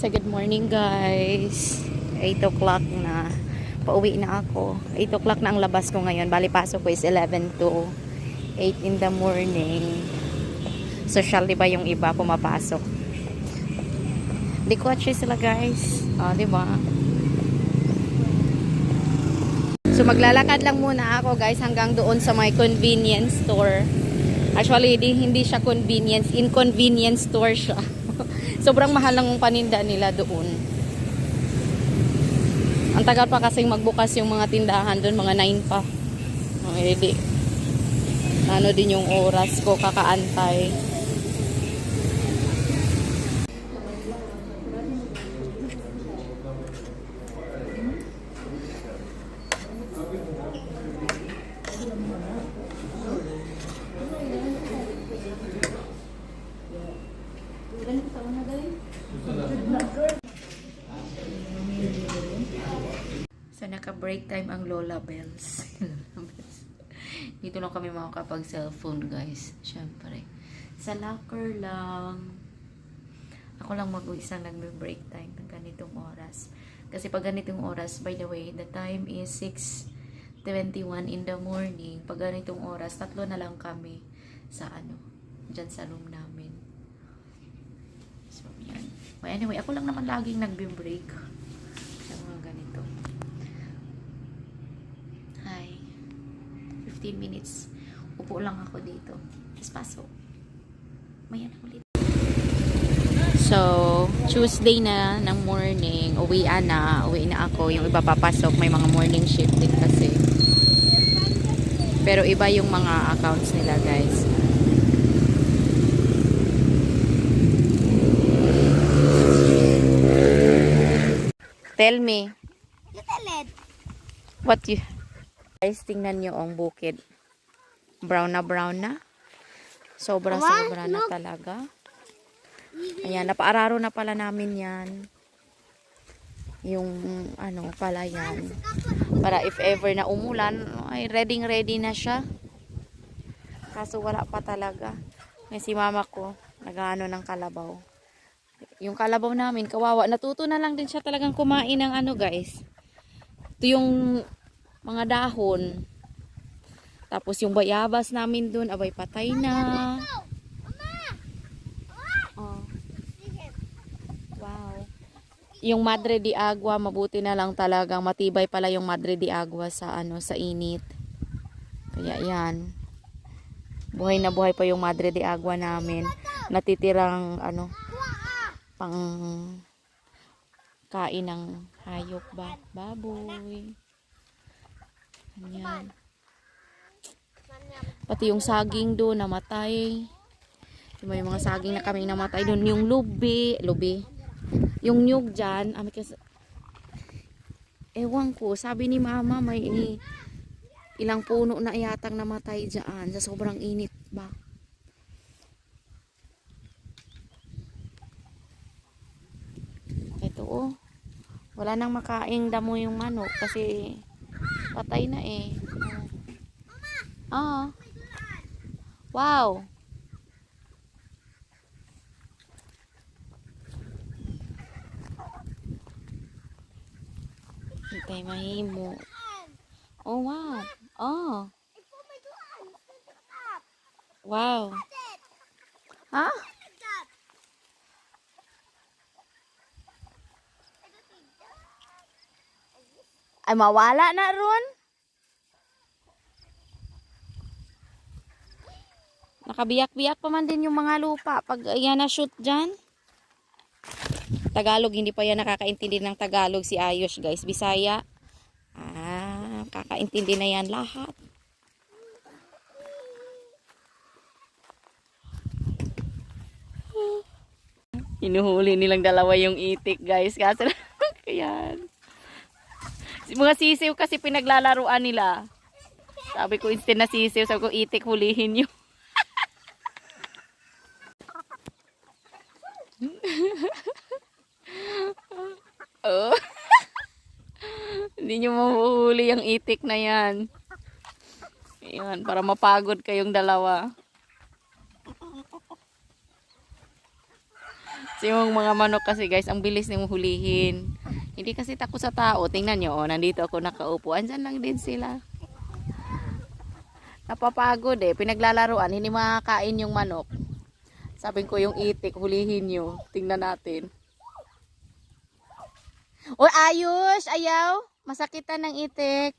So, good morning guys. 8 o'clock na. Pauwi na ako. 8 o'clock na ang labas ko ngayon. Bali, pasok ko is 11 to 8 in the morning. Social, di ba yung iba pumapasok? Di kotse sila guys. O, di ba? So, maglalakad lang muna ako guys hanggang doon sa may convenience store. Actually, di, hindi siya convenience. Inconvenience store siya. Sobrang mahal ng paninda nila doon. Ang tagal pa kasing magbukas yung mga tindahan doon, mga 9 pa. Okay, di. Ano din yung oras ko, kakaantay. So, naka-break time ang Lola Bells. Dito lang kami makakapag cellphone, guys. Siyempre. Sa locker lang. Ako lang mag-uisang nagbe-break time ng ganitong oras. Kasi pag ganitong oras, by the way, the time is 6.21 in the morning. Pag ganitong oras, tatlo na lang kami sa ano, dyan sa room namin. So, yan. Well, anyway, ako lang naman laging nagbe-break sa mga ganito. 15 minutes. Upo lang ako dito. Tapos pasok. Maya na ulit. So, Tuesday na ng morning, uwi na, uwi na ako. Yung iba papasok, may mga morning shift din kasi. Pero iba yung mga accounts nila, guys. Tell me, what you... Guys, tingnan nyo ang bukid. Brown na brown na. Sobra-sobra na talaga. Ayan, napaararo na pala namin yan. Yung, ano, pala yan. Para if ever na umulan, ay ready ready na siya. Kaso wala pa talaga. May si mama ko, nag-ano ng kalabaw. Yung kalabaw namin, kawawa. Natuto na lang din siya talagang kumain ng ano guys. Ito yung mga dahon. Tapos yung bayabas namin dun, abay patay na. Oh. Wow. Yung Madre de Agua, mabuti na lang talagang matibay pala yung Madre de Agua sa ano sa init. Kaya yan. Buhay na buhay pa yung Madre de Agua namin. Natitirang ano pang kain ng hayop ba baboy. Ganyan. Pati yung saging doon namatay. Diba yung mga saging na kaming namatay doon. Yung lubi, lubi. Yung nyug dyan, ah, ewan ko, sabi ni mama may ilang puno na yatang namatay dyan sa sobrang init ba. Ito oh. Wala nang makaing damo yung manok kasi patay na eh. Ah. Wow. Hintay mahimo. Oh, wow. Oh. Wow. Ha? Ay, mawala na ron. Nakabiyak-biyak pa man din yung mga lupa pag yan na shoot dyan. Tagalog, hindi pa yan nakakaintindi ng Tagalog si Ayos guys. Bisaya. Ah, kakaintindi na yan lahat. Hinuhuli nilang dalawa yung itik guys. Kaso Ayan. Mga sisiw kasi pinaglalaruan nila. Sabi ko instead na sisiw, sabi ko itik hulihin nyo. oh. Hindi nyo mahuhuli yung itik na yan. Ayan, para mapagod kayong dalawa. Yung mga manok kasi guys, ang bilis niyong hulihin. Hindi kasi takot sa tao. Tingnan nyo, oh, nandito ako nakaupo. Andyan lang din sila. Napapagod eh. Pinaglalaruan, hindi makakain yung manok. Sabi ko yung itik, hulihin nyo. Tingnan natin. O ayos, ayaw. Masakitan ng itik.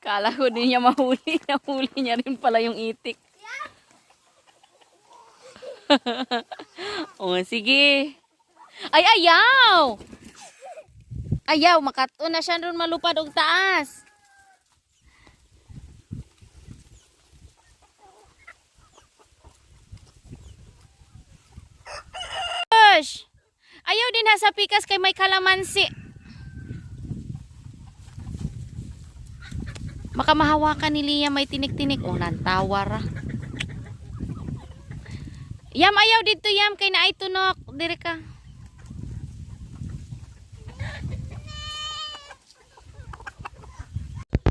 Kala ko din niya mahuli. Nahuli niya rin pala yung itik. o, sige. Ay, ayaw! Ayaw, makato na siya ron malupad og taas. Ayaw din ha sa pikas kay may kalamansi. Makamahawakan ni Lia may tinik-tinik. Oh, nantawa ra. Yam, ayaw dito yam. Kay na ay tunok. Dire ka.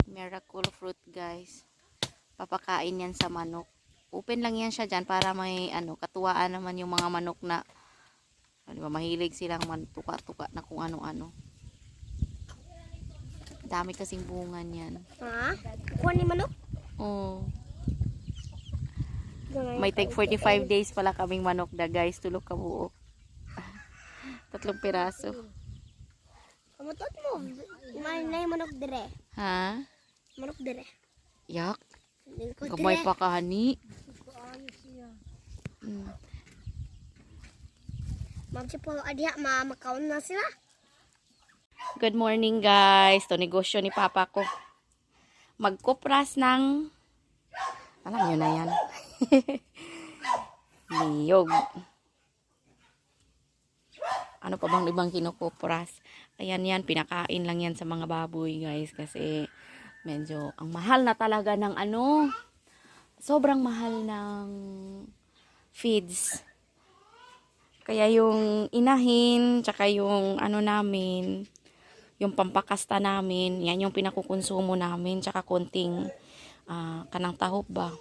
Miracle fruit, guys. Papakain yan sa manok. Open lang yan siya dyan para may ano, katuwaan naman yung mga manok na ano, mahilig silang man tuka-tuka na kung ano-ano. Dami kasing bunga niyan. Ha? Kuha ni manok? Oh. Gamay. May take 45 days pala kaming manok da guys. Tulog ka buo. Tatlong piraso. Kamutot mo. May na yung manok dire. Ha? Manok dire. Yak. Kamay pa ka, hani. Mm. Magsipo adiha ma makaon na sila. Good morning guys. To negosyo ni papa ko. Magkupras ng alam nyo na yan. Niyog. Ano pa bang ibang kinukupras? Ayan yan, pinakain lang yan sa mga baboy guys. Kasi medyo ang mahal na talaga ng ano. Sobrang mahal ng feeds. Kaya yung inahin, tsaka yung ano namin, yung pampakasta namin, yan yung pinakukonsumo namin, tsaka konting ah, kanang tahop ba.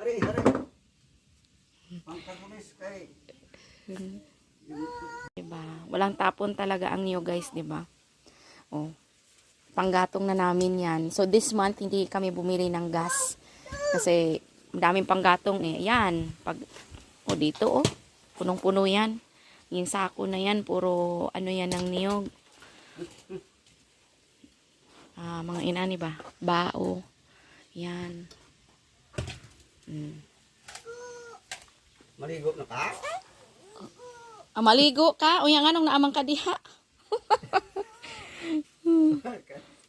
Hari, hari. Pangkagulis kay. Diba? Walang tapon talaga ang niyo guys, diba? Oh. Panggatong na namin yan. So this month, hindi kami bumili ng gas. Kasi daming panggatong eh. Yan. Pag, oh dito oh. Punong-puno yan. Yung sako na yan, puro ano yan ng niyog. Ah, mga inani ba? Bao. Yan. Mm. Maligo na ka? Ah, maligo ka? O yan anong naamang ka diha?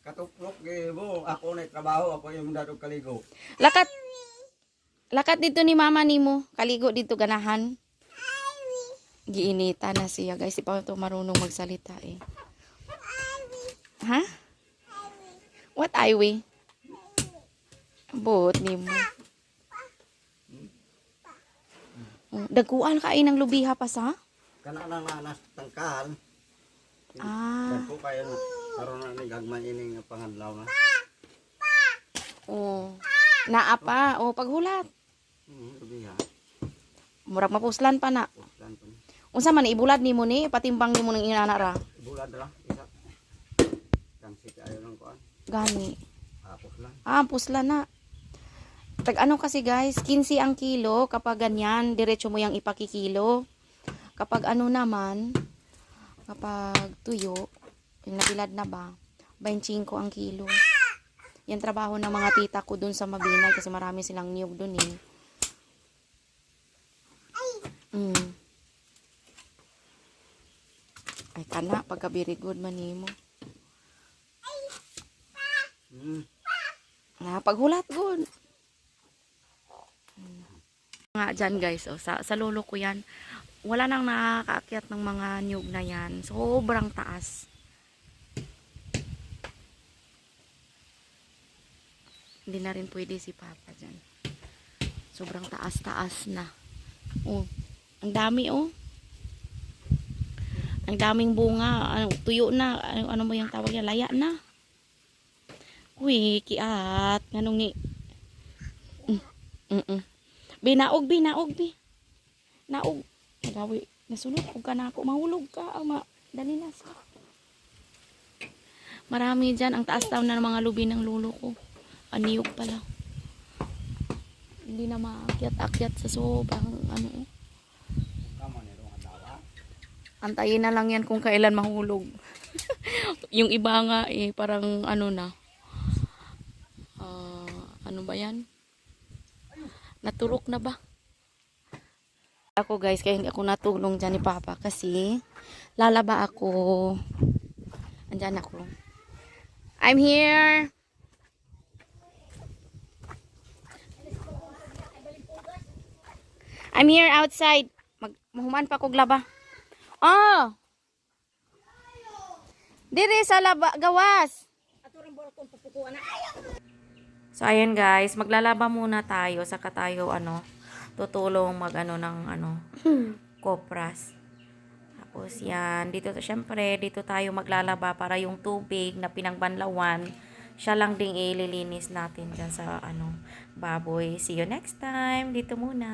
Katuplok mo. Ako na trabaho, ako yung dadog kaligo. Lakat. Lakat dito ni mama nimo. Kaligo dito ganahan. Giinita na siya guys. Di pa ito marunong magsalita eh. Ha? What highway? Bot nimo. Oh, Dagkuan ka ay ng lubiha pa sa? Kana na na tangkal. Ah. Dagko kayo na. Karon na ni gagmay ini nga pangadlaw na. Oh. Naa pa. Oh, paghulat. Hmm, lubi ha. Murag mapuslan pa na. Puslan pa. Unsa man ibulad nimo ni patimbang nimo ng inana ra. Bulad ra kayo lang kuan. Gani. Apos lang. Ah, pusla na. Tag ano kasi guys, 15 ang kilo. Kapag ganyan, diretso mo yung ipakikilo. Kapag ano naman, kapag tuyo, yung nabilad na ba, 25 ang kilo. Yan trabaho ng mga tita ko dun sa Mabinay kasi marami silang niyog dun eh. Mm. Ay kana, pagka very good manimo. Hmm. Na paghulat good. Nga dyan guys, oh, sa, sa lolo ko yan, wala nang nakakaakyat ng mga nyug na yan. Sobrang taas. Hindi na rin pwede si Papa dyan. Sobrang taas-taas na. Oh, ang dami oh. Ang daming bunga. Ano, tuyo na. Ano, ano mo yung tawag yan? Laya na. Uy, kiat. Ganong ni... Mm, mm, mm. Bi, naog, bi, naog. Magawi. Nasunod ko ka ako. Mahulog ka. Ah, ma dali na sa. Marami dyan. Ang taas daw na mga lubi ng lulo ko. Aniyog pala. Hindi na maakyat-akyat sa sobrang ano. Adawa. Antayin na lang yan kung kailan mahulog. yung iba nga eh, parang ano na. Ba yan? Naturok na ba? Ako guys, kaya hindi ako natulong dyan ni Papa kasi lalaba ako. Andyan ako. I'm here. I'm here outside. Mag mahuman pa kog laba. Oh. Dire sa laba gawas. So ayun guys, maglalaba muna tayo saka tayo ano, tutulong mag ano ng ano, kopras. Tapos yan, dito syempre dito tayo maglalaba para yung tubig na pinangbanlawan siya lang ding ililinis natin dyan sa ano baboy. See you next time. Dito muna.